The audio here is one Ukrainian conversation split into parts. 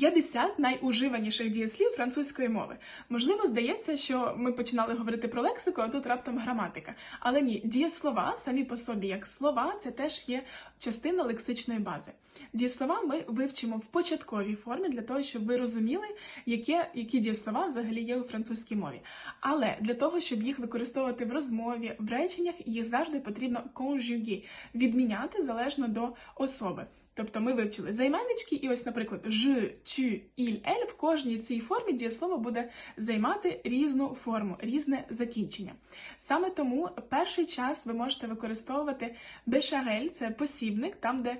50 найуживаніших дієслів французької мови. Можливо, здається, що ми починали говорити про лексику, а тут раптом граматика. Але ні, дієслова самі по собі, як слова, це теж є частина лексичної бази. Дієслова ми вивчимо в початковій формі для того, щоб ви розуміли, яке, які дієслова взагалі є у французькій мові. Але для того, щоб їх використовувати в розмові, в реченнях, їх завжди потрібно conjuguer, відміняти залежно до особи. Тобто ми вивчили займеннички, і ось, наприклад, je, tu, il, elle в кожній цій формі дієслово буде займати різну форму, різне закінчення. Саме тому перший час ви можете використовувати бешарель, це посібник, там, де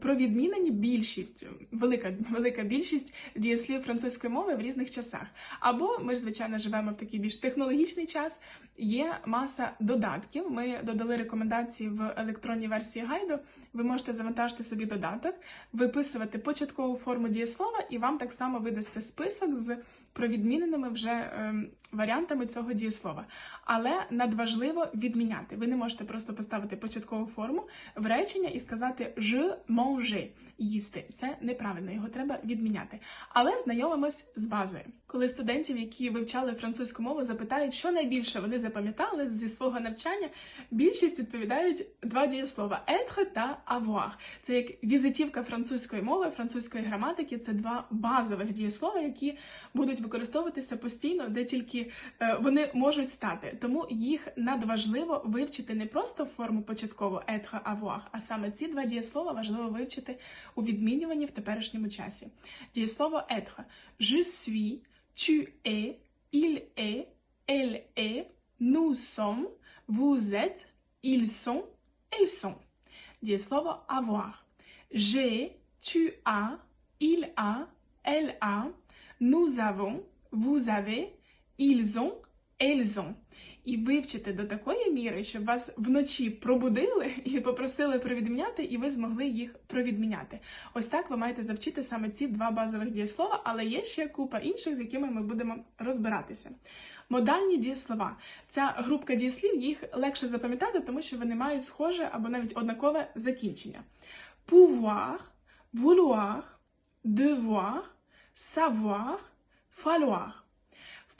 провідмінені більшість, велика, велика більшість дієслів французької мови в різних часах. Або ми ж, звичайно, живемо в такий більш технологічний час. Є маса додатків. Ми додали рекомендації в електронній версії гайду. Ви можете завантажити собі додаток, виписувати початкову форму дієслова, і вам так само видасться список з провідміненими вже ем, варіантами цього дієслова. Але надважливо відміняти. Ви не можете просто поставити початкову форму в речення і сказати je mange їсти. Це неправильно, його треба відміняти. Але знайомимось з базою. Коли студентів, які вивчали французьку мову, запитають, що найбільше вони запам'ятали зі свого навчання, більшість відповідають два дієслова être та avoir. Це як візитівка французької мови, французької граматики. Це два базових дієслова, які будуть використовуватися постійно, де тільки е, вони можуть стати. Тому їх надважливо вивчити не просто форму початкову être, avoir, а саме ці два дієслова важливо вивчити у відмінюванні в теперішньому часі. Дієслово être. Je suis, tu es, il est, elle est, nous sommes, vous êtes, ils sont, elles sont. Дієслово avoir. J'ai, tu as, il a, elle a, nous avons, vous avez, ils ont, elles ont. І вивчити до такої міри, щоб вас вночі пробудили і попросили провідміняти, і ви змогли їх провідміняти. Ось так ви маєте завчити саме ці два базових дієслова, але є ще купа інших, з якими ми будемо розбиратися. Модальні дієслова. Ця групка дієслів їх легше запам'ятати, тому що вони мають схоже або навіть однакове закінчення. Pouvoir, vouloir, devoir, savoir, falloir.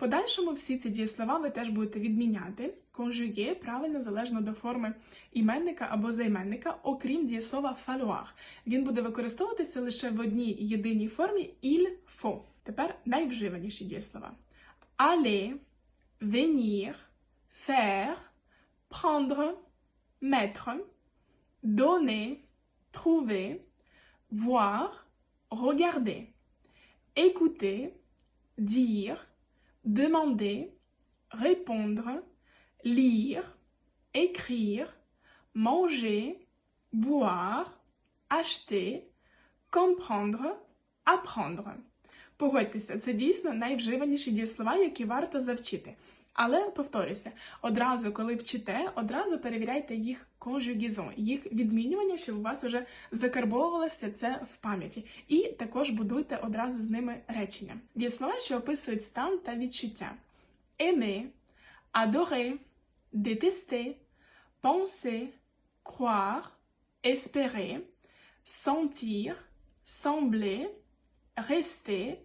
Подальшому всі ці дієслова ви теж будете відміняти. Конжує правильно залежно до форми іменника або займенника, окрім дієслова falloir. Він буде використовуватися лише в одній єдиній формі il faut. Тепер найвживаніші дієслова. Aller, venir, faire, prendre, mettre, donner, trouver, voir, regarder, écouter, dire, demander, répondre, lire, écrire, manger, boire, acheter, comprendre, apprendre. Погодьтеся, це дійсно найвживаніші дієслова, які варто завчити. Але повторюся, одразу, коли вчите, одразу перевіряйте їх конжугізон, їх відмінювання, щоб у вас вже закарбовувалося це в пам'яті. І також будуйте одразу з ними речення. Дієслова, що описують стан та відчуття: aimer, adorer, détester, penser, croire, espérer, sentir, sembler, rester,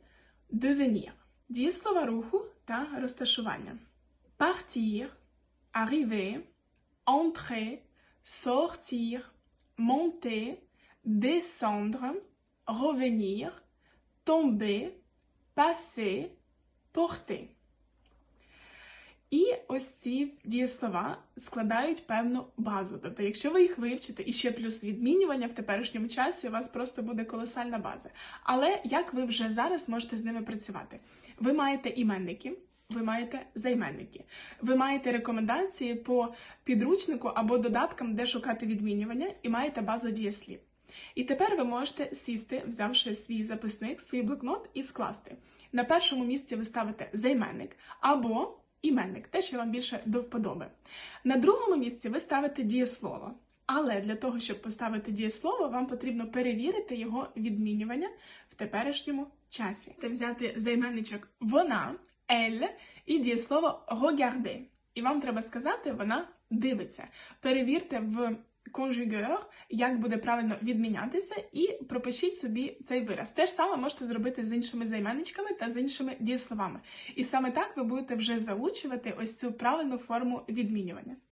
devenir. Дієслова руху та розташування. Partir, arriver, entrer, sortir, monter, descendre, revenir, tomber, passer, porter. І ось ці дієслова складають певну базу. Тобто, якщо ви їх вивчите і ще плюс відмінювання в теперішньому часі, у вас просто буде колосальна база. Але як ви вже зараз можете з ними працювати? Ви маєте іменники. Ви маєте займенники, ви маєте рекомендації по підручнику або додаткам, де шукати відмінювання, і маєте базу дієслів. І тепер ви можете сісти, взявши свій записник, свій блокнот і скласти. На першому місці ви ставите займенник або іменник, те, що вам більше до вподоби. На другому місці ви ставите дієслово. Але для того, щоб поставити дієслово, вам потрібно перевірити його відмінювання в теперішньому часі. Та взяти займенничок вона, elle і дієслово regarder. І вам треба сказати, вона дивиться. Перевірте в конжугер, як буде правильно відмінятися, і пропишіть собі цей вираз. Те ж саме можете зробити з іншими займенничками та з іншими дієсловами. І саме так ви будете вже заучувати ось цю правильну форму відмінювання.